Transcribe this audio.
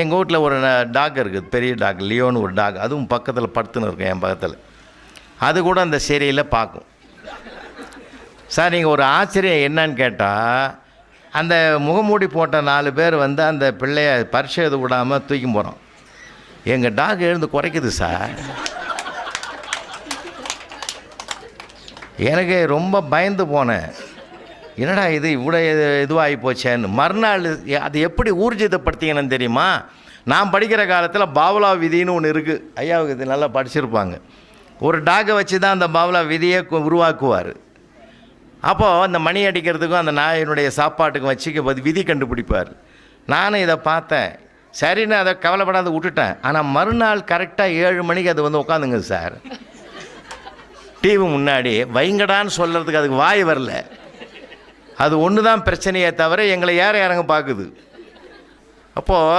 எங்கள் வீட்டில் ஒரு டாக் இருக்குது. பெரிய டாக் லியோன்னு ஒரு டாக் அதுவும் பக்கத்தில் படுத்துன்னு இருக்கும் என் பக்கத்தில். அது கூட அந்த சீரியலில் பார்க்கும். சார் நீங்கள் ஒரு ஆச்சரியம் என்னன்னு கேட்டால் அந்த முகமூடி போட்ட நாலு பேர் வந்து அந்த பிள்ளைய பரிசு எழுத விடாமல் தூக்கி போகிறோம் எங்கள் டாக் எழுந்து குறைக்குது சார். எனக்கு ரொம்ப பயந்து போனேன். என்னடா இது இவ்வளோ இது இதுவாகி போச்சேன்னு. மறுநாள் அது எப்படி ஊர்ஜிதப்படுத்திங்கன்னு தெரியுமா? நான் படிக்கிற காலத்தில் பாவலா விதின்னு ஒன்று இருக்குது ஐயாவுக்கு இது நல்லா படிச்சிருப்பாங்க. ஒரு டாகை வச்சு தான் அந்த பாவலா விதியை உருவாக்குவார். அப்போது அந்த மணி அடிக்கிறதுக்கும் அந்த நாயினுடைய சாப்பாட்டுக்கும் வச்சுக்க விதி கண்டுபிடிப்பார். நானும் இதை பார்த்தேன். சரின்னு அதை கவலைப்படாத விட்டுட்டேன். ஆனால் மறுநாள் கரெக்டாக ஏழு மணிக்கு அது வந்து உட்காந்துங்க சார். டிவி முன்னாடி வைங்கடான்னு சொல்கிறதுக்கு அதுக்கு வாய் வரல. அது ஒன்று தான் பிரச்சனையே தவிர எங்களை ஏற இறங்க பார்க்குது அப்போது